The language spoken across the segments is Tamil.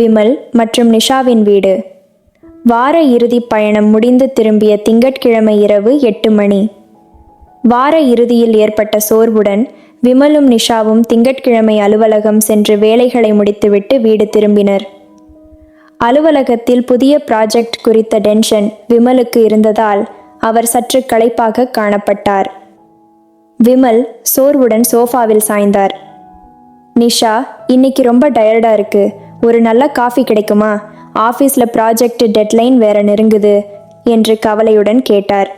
விமல் மற்றும் நிஷாவின் வீடு. வார இறுதி பயணம் முடிந்து திரும்பிய திங்கட்கிழமை இரவு எட்டு மணி. வார இறுதியில் ஏற்பட்ட சோர்வுடன் விமலும் நிஷாவும் திங்கட்கிழமை அலுவலகம் சென்று வேலைகளை முடித்துவிட்டு வீடு திரும்பினர். அலுவலகத்தில் புதிய ப்ராஜெக்ட் குறித்த டென்ஷன் விமலுக்கு இருந்ததால் அவர் சற்று களைப்பாக காணப்பட்டார். விமல் சோர்வுடன் சோஃபாவில் சாய்ந்தார். நிஷா இன்னைக்கு ரொம்ப டயர்டா இருக்கு. ஒரு நல்ல காஃபி கிடைக்குமா? ஆஃபீஸில் ப்ராஜெக்ட் டெட்லைன் வேற நெருங்குது என்று கவலையுடன் கேட்டார்.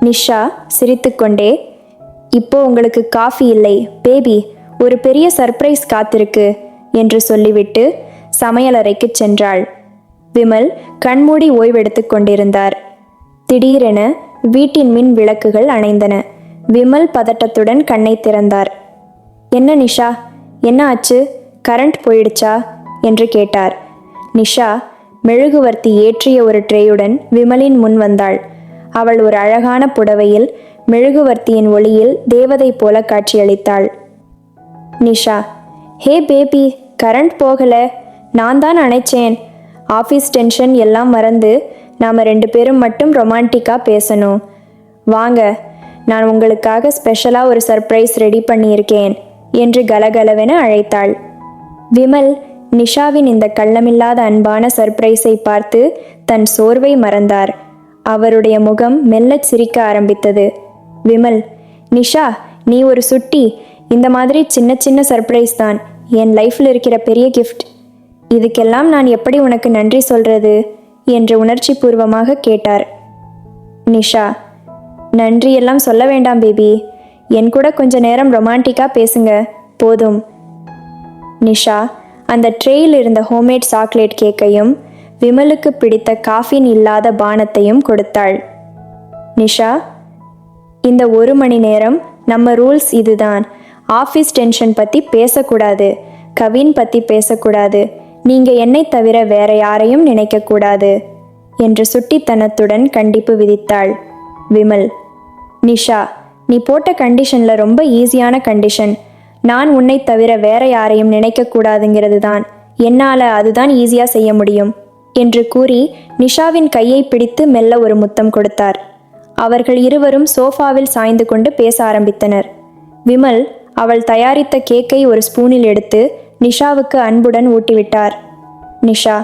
நிஷா சிரித்துக்கொண்டே இப்போ உங்களுக்கு காஃபி இல்லை பேபி ஒரு பெரிய சர்ப்ரைஸ் காத்திருக்கு என்று சொல்லிவிட்டு சமையலறைக்கு சென்றாள். விமல் கண்மூடி ஓய்வெடுத்து கொண்டிருந்தார். திடீரென வீட்டின் மின் விளக்குகள் அணைந்தன. விமல் பதட்டத்துடன் கண்ணை திறந்தார். என்ன நிஷா என்ன ஆச்சு? கரண்ட் போயிடுச்சா? என்று கேட்டார். நிஷா மெழுகுவர்த்தி ஏற்றிய ஒரு ட்ரேயுடன் விமலின் முன் வந்தாள். அவள் ஒரு அழகான புடவையில் மெழுகுவர்த்தியின் ஒளியில் தேவதை போல காட்சியளித்தாள். நிஷா ஹே பேபி கரண்ட் போகல. நான் தான் அணைச்சேன். ஆஃபீஸ் டென்ஷன் எல்லாம் மறந்து நாம் ரெண்டு பேரும் மட்டும் ரொமான்டிக்காக பேசணும். வாங்க நான் உங்களுக்காக ஸ்பெஷலாக ஒரு சர்ப்ரைஸ் ரெடி பண்ணியிருக்கேன் என்று கலகலவென அழைத்தாள். விமல் நிஷாவின் இந்த கள்ளமில்லாத அன்பான சர்ப்ரைஸை பார்த்து தன் சோர்வை மறந்தார். அவருடைய முகம் மெல்லச் சிரிக்க ஆரம்பித்தது. விமல் நிஷா நீ ஒரு சுட்டி. இந்த மாதிரி சின்ன சின்ன சர்ப்ரைஸ் தான். என் லைஃப்பில் இருக்கிற பெரிய கிஃப்ட் இதுக்கெல்லாம் நான் எப்படி உனக்கு நன்றி சொல்றது? என்று உணர்ச்சி பூர்வமாக கேட்டார். நிஷா நன்றி எல்லாம் சொல்ல வேண்டாம் பேபி. என் கூட கொஞ்ச நேரம் ரொமான்டிக்காக பேசுங்க. போதும். நிஷா அந்த ட்ரேயில் இருந்த ஹோம்மேட் சாக்லேட் கேக்கையும் விமலுக்கு பிடித்த காஃபின் இல்லாத பானத்தையும் கொடுத்தாள். நிஷா இந்த ஒரு மணி நேரம் நம்ம ரூல்ஸ் இதுதான். ஆஃபீஸ் டென்ஷன் பற்றி பேசக்கூடாது. கவின் பற்றி பேசக்கூடாது. நீங்கள் என்னை தவிர வேற யாரையும் நினைக்கக்கூடாது என்று சுட்டித்தனத்துடன் கண்டிப்பு விதித்தாள் விமல். நிஷா நீ போட்ட கண்டிஷனில் ரொம்ப ஈஸியான கண்டிஷன் நான் உன்னை தவிர வேற யாரையும் நினைக்கக்கூடாதுங்கிறது தான் என்னால் அதுதான் ஈஸியாக செய்ய முடியும் என்று கூறி நிஷாவின் கையை பிடித்து மெல்ல ஒரு முத்தம் கொடுத்தார். அவர்கள் இருவரும் சோஃபாவில் சாய்ந்து கொண்டு பேச ஆரம்பித்தனர். விமல் அவள் தயாரித்த கேக்கை ஒரு ஸ்பூனில் எடுத்து நிஷாவுக்கு அன்புடன் ஊட்டிவிட்டார். நிஷா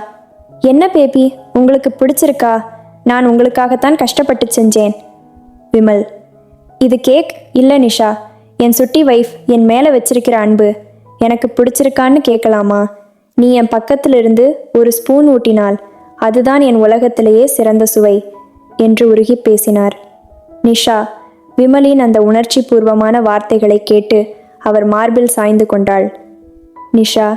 என்ன பேபி? உங்களுக்கு பிடிச்சிருக்கா? நான் உங்களுக்காகத்தான் கஷ்டப்பட்டு செஞ்சேன். விமல் இது கேக் இல்லை நிஷா. என் சுட்டி வைஃப் என் மேலே வச்சிருக்கிற அன்பு எனக்கு பிடிச்சிருக்கான்னு கேட்கலாமா நீ என் பக்கத்தில் இருந்து ஒரு ஸ்பூன் ஊட்டினால் அதுதான் என் உலகத்திலேயே சிறந்த சுவை என்று உருகி பேசினார். நிஷா விமலின் அந்த உணர்ச்சி பூர்வமான வார்த்தைகளை கேட்டு அவர் மார்பில் சாய்ந்து கொண்டாள். நிஷா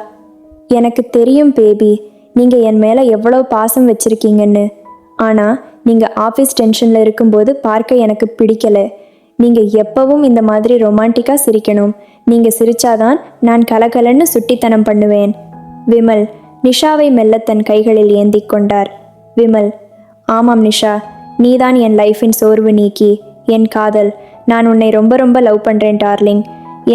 எனக்கு தெரியும் பேபி நீங்கள் என் மேலே எவ்வளோ பாசம் வச்சிருக்கீங்கன்னு. ஆனால் நீங்கள் ஆஃபீஸ் டென்ஷனில் இருக்கும்போது பார்க்க எனக்கு பிடிக்கல. நீங்கள் எப்பவும் இந்த மாதிரி ரொமான்டிக்காக சிரிக்கணும். நீங்கள் சிரிச்சாதான் நான் கலகலன்னு சுட்டித்தனம் பண்ணுவேன். விமல் நிஷாவை மெல்ல தன் கைகளில் ஏந்தி கொண்டார். விமல் ஆமாம் நிஷா நீதான் என் லைஃபின் சோர்வு நீக்கி. என் காதல் நான் உன்னை ரொம்ப ரொம்ப லவ் பண்ணுறேன் டார்லிங்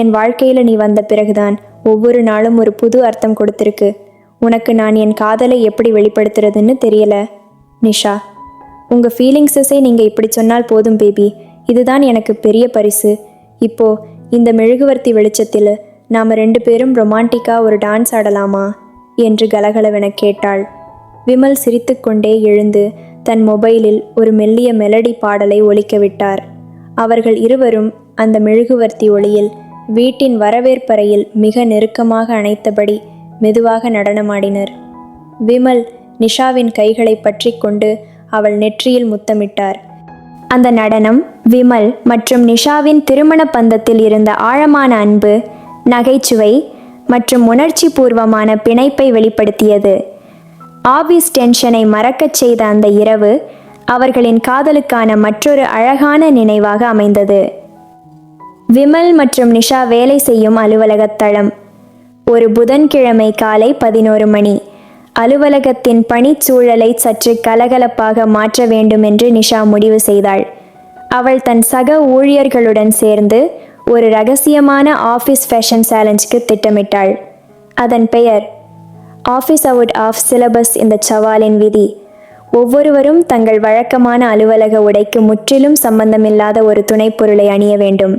என் வாழ்க்கையில் நீ வந்த பிறகுதான் ஒவ்வொரு நாளும் ஒரு புது அர்த்தம் கொடுத்துருக்கு. உனக்கு நான் என் காதலை எப்படி வெளிப்படுத்துறதுன்னு தெரியல. நிஷா உங்கள் ஃபீலிங்ஸஸை நீங்கள் இப்படி சொன்னால் போதும் பேபி இதுதான் எனக்கு பெரிய பரிசு. இப்போ இந்த மெழுகுவர்த்தி வெளிச்சத்தில் நாம் ரெண்டு பேரும் ரொமான்டிக்காக ஒரு டான்ஸ் ஆடலாமா? என்று கலகலவென கேட்டாள். விமல் சிரித்துக்கொண்டே எழுந்து தன் மொபைலில் ஒரு மெல்லிய மெலடி பாடலை ஒலிக்க விட்டார். அவர்கள் இருவரும் அந்த மெழுகுவர்த்தி ஒளியில் வீட்டின் வரவேற்பறையில் மிக நெருக்கமாக அணைத்தபடி மெதுவாக நடனமாடினர். விமல் நிஷாவின் கைகளை பற்றி கொண்டு அவள் நெற்றியில் முத்தமிட்டார். அந்த நடனம் விமல் மற்றும் நிஷாவின் திருமண பந்தத்தில் இருந்த ஆழமான அன்பு நகைச்சுவை மற்றும் உணர்ச்சி பூர்வமான பிணைப்பை வெளிப்படுத்தியது. ஆபீஸ் டென்ஷனை மறக்கச் செய்த அந்த இரவு அவர்களின் காதலுக்கான மற்றொரு அழகான நினைவாக அமைந்தது. விமல் மற்றும் நிஷா வேலை செய்யும் அலுவலகத் தளம் ஒரு புதன்கிழமை காலை பதினோரு மணி. அலுவலகத்தின் பணிச்சூழலை சற்று கலகலப்பாக மாற்ற வேண்டும் என்று நிஷா முடிவு செய்தாள். அவள் தன் சக ஊழியர்களுடன் சேர்ந்து ஒரு ரகசியமான ஆஃபீஸ் ஃபேஷன் சேலஞ்சுக்கு திட்டமிட்டாள். அதன் பெயர் ஆஃபீஸ் அவுட் ஆஃப் சிலபஸ் இந்த சவாலின் விதி. ஒவ்வொருவரும் தங்கள் வழக்கமான அலுவலக உடைக்கு முற்றிலும் சம்பந்தமில்லாத ஒரு துணைப்பொருளை அணிய வேண்டும்.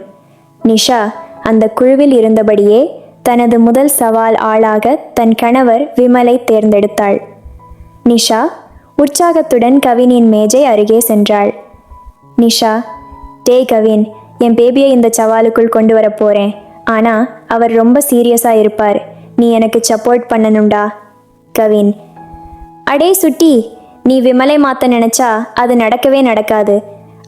நிஷா அந்த குழுவில் இருந்தபடியே தனது முதல் சவால் ஆளாக தன் கணவர் விமலை தேர்ந்தெடுத்தாள். நிஷா உற்சாகத்துடன் கவினின் மேஜை அருகே சென்றாள். நிஷா டே கவின் என் பேபியை இந்த சவாலுக்குள் கொண்டு வர போறேன். ஆனா அவர் ரொம்ப சீரியஸா இருப்பார். நீ எனக்கு சப்போர்ட் பண்ணணும்டா. கவின். அடே சுட்டி நீ விமலை மாத்த நினைச்சா அது நடக்கவே நடக்காது.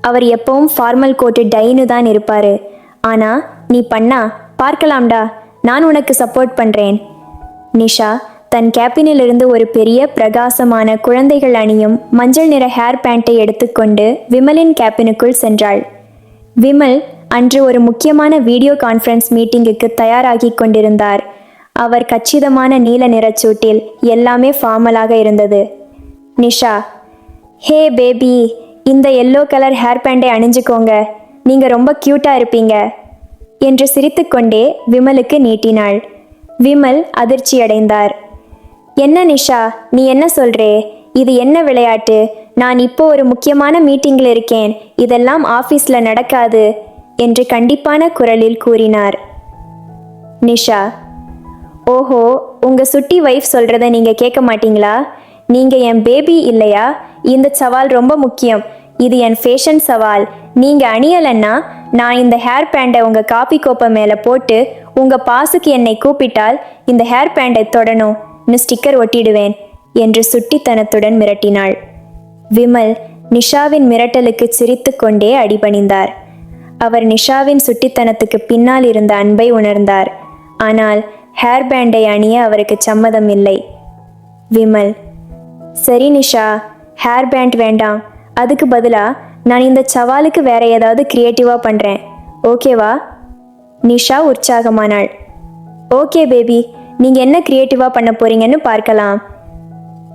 அவர் எப்பவும் ஃபார்மல் கோட்டு டைனு தான் இருப்பாரு. ஆனா நீ பண்ணா பார்க்கலாம்டா. நான் உனக்கு சப்போர்ட் பண்ணுறேன் நிஷா தன் கேபினிலிருந்து ஒரு பெரிய பிரகாசமான குழந்தைகள் அணியும் மஞ்சள் நிற ஹேர் பேண்ட்டை எடுத்துக்கொண்டு விமலின் கேபினுக்குள் சென்றாள். விமல் அன்று ஒரு முக்கியமான வீடியோ கான்ஃபரன்ஸ் மீட்டிங்குக்கு தயாராகி கொண்டிருந்தார். அவர் கச்சிதமான நீல நிறச்சூட்டில் எல்லாமே ஃபார்மலாக இருந்தது. நிஷா ஹே பேபி இந்த எல்லோ கலர் ஹேர் பேண்டை அணிஞ்சுக்கோங்க. நீங்கள் ரொம்ப க்யூட்டாக இருப்பீங்க. என்று சிரித்துக்கொண்டே விமலுக்கு நீட்டினாள். விமல் அதிர்ச்சியடைந்தார். என்ன நிஷா நீ என்ன சொல்றே? இது என்ன விளையாட்டு? நான் இப்போ ஒரு முக்கியமான மீட்டிங்கில் இருக்கேன். இதெல்லாம் ஆஃபீஸில் நடக்காது என்று கண்டிப்பான குரலில் கூறினார். நிஷா ஓஹோ உங்கள் சுட்டி வைஃப் சொல்கிறத நீங்கள் கேட்க மாட்டீங்களா? நீங்கள் என் பேபி இல்லையா? இந்த சவால் ரொம்ப முக்கியம். இது என் ஃபேஷன் சவால். நீங்கள் அணியலன்னா நான் இந்த ஹேர் பேண்டை உங்கள் காப்பி கோப்பை மேலே போட்டு உங்கள் பாசுக்கு என்னை கூப்பிட்டால் இந்த ஹேர் பேண்டை தொடணும். ஸ்டிக்கர் ஒட்டிடுவேன் என்று சுட்டித்தனத்துடன் மிரட்டினாள். விமல் நிஷாவின் மிரட்டலுக்கு சிரித்துக்கொண்டே அடிபணிந்தார். அவர் நிஷாவின் சுட்டித்தனத்துக்கு பின்னால் இருந்த அன்பை உணர்ந்தார். ஆனால் ஹேர் பேண்டை அணிய அவருக்கு சம்மதம் இல்லை. விமல் சரி நிஷா ஹேர் பேண்ட் வேண்டாம். அதுக்கு பதிலாக நான் இந்த சவாலுக்கு வேற ஏதாவது கிரியேட்டிவா பண்ணுறேன் ஓகேவா நிஷா உற்சாகமானாள். ஓகே பேபி நீங்கள் என்ன கிரியேட்டிவா பண்ண போறீங்கன்னு பார்க்கலாம்.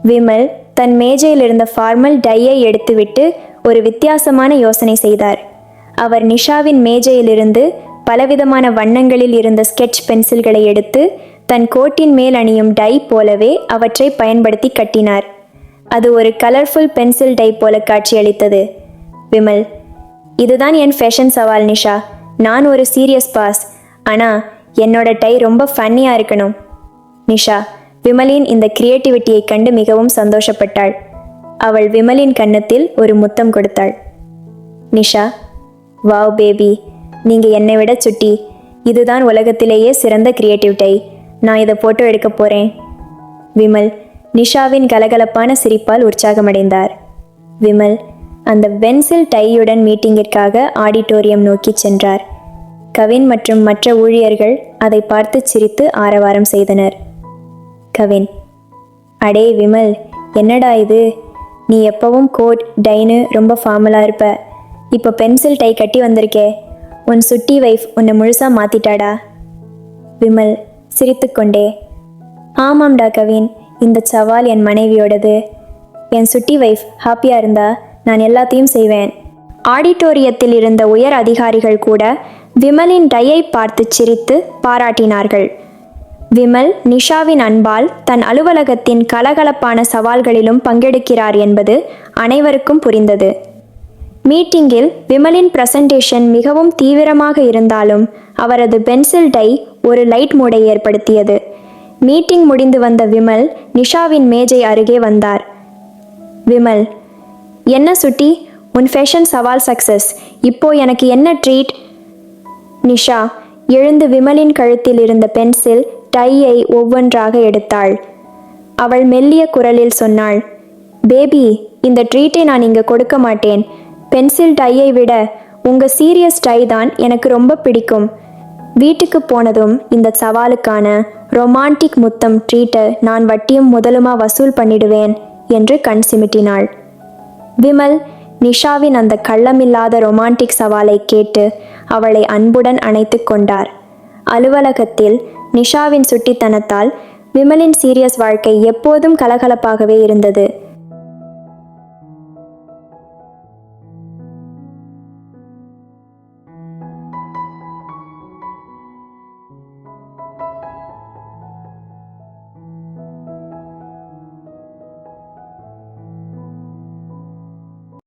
விமல் தன் மேஜையில் இருந்த ஃபார்மல் டையை எடுத்துவிட்டு ஒரு வித்தியாசமான யோசனை செய்தார். அவர் நிஷாவின் மேஜையிலிருந்து பலவிதமான வண்ணங்களில் இருந்த ஸ்கெட்ச் பென்சில்களை எடுத்து தன் கோட்டின் மேல் அணியும் டை போலவே அவற்றை பயன்படுத்தி கட்டினார். அது ஒரு கலர்ஃபுல் பென்சில் டை போல காட்சியளித்தது. விமல் இதுதான் என் ஃபேஷன் சவால் நிஷா. நான் ஒரு சீரியஸ் பாஸ் ஆனால் என்னோட டை ரொம்ப ஃபன்னியாக இருக்கணும். நிஷா விமலின் இந்த கிரியேட்டிவிட்டியை கண்டு மிகவும் சந்தோஷப்பட்டாள். அவள் விமலின் கன்னத்தில் ஒரு முத்தம் கொடுத்தாள். Nisha wow baby. நீங்கள் என்னை விட சுட்டி. இதுதான் உலகத்திலேயே சிறந்த கிரியேட்டிவ் டை. நான் இதை ஃபோட்டோ எடுக்க போகிறேன் விமல் நிஷாவின் கலகலப்பான சிரிப்பால் உற்சாகமடைந்தார். விமல் அந்த பென்சில் டையுடன் மீட்டிங்கிற்காக ஆடிட்டோரியம் நோக்கி சென்றார். கவின் மற்றும் மற்ற ஊழியர்கள் அதை பார்த்து சிரித்து ஆரவாரம் செய்தனர். கவின் அடே விமல் என்னடா இது? நீ எப்பவும் கோட் டைனு ரொம்ப ஃபார்மலாக இருப்ப. இப்போ பென்சில் டை கட்டி வந்திருக்கே. உன் சுட்டி வைஃப் உன்னை முழுசாக மாற்றிட்டாடா விமல் சிரித்துக்கொண்டே ஆமாம்டா கவின். இந்த சவால் என் மனைவியோடது. என் சுட்டி வைஃப் ஹாப்பியாக இருந்தா நான் எல்லாத்தையும் செய்வேன். ஆடிட்டோரியத்தில் இருந்த உயர் அதிகாரிகள் கூட விமலின் டையை பார்த்து சிரித்து பாராட்டினார்கள். விமல் நிஷாவின் அன்பால் தன் அலுவலகத்தின் கலகலப்பான சவால்களிலும் பங்கெடுக்கிறார் என்பது அனைவருக்கும் புரிந்தது. மீட்டிங்கில் விமலின் பிரசன்டேஷன் மிகவும் தீவிரமாக இருந்தாலும் அவரது பென்சில் டை ஒரு லைட் மூடை ஏற்படுத்தியது. மீட்டிங் முடிந்து வந்த விமல் நிஷாவின் மேஜை அருகே வந்தார். விமல் என்ன சுட்டி? உன் ஃபேஷன் சவால் சக்சஸ் இப்போ எனக்கு என்ன ட்ரீட் நிஷா எழுந்து விமலின் கழுத்தில் இருந்த பென்சில் டையை ஒவ்வொன்றாக எடுத்தாள். அவள் மெல்லிய குரலில் சொன்னாள் பேபி இந்த ட்ரீட்டை நான் இங்கே கொடுக்க மாட்டேன். பென்சில் டையை விட உங்கள் சீரியஸ் டை தான் எனக்கு ரொம்ப பிடிக்கும். வீட்டுக்கு போனதும் இந்த சவாலுக்கான ரொமான்டிக் முத்தம் ட்ரீட்டை நான் வட்டியும் முதலுமா வசூல் பண்ணிடுவேன் என்று கண் சிமிட்டினாள். விமல் நிஷாவின் அந்த கள்ளமில்லாத ரொமான்டிக் சவாலை கேட்டு அவளை அன்புடன் அணைத்து கொண்டார். அலுவலகத்தில் நிஷாவின் சுட்டித்தனத்தால் விமலின் சீரியஸ் வாழ்க்கை எப்போதும் கலகலப்பாகவே இருந்தது.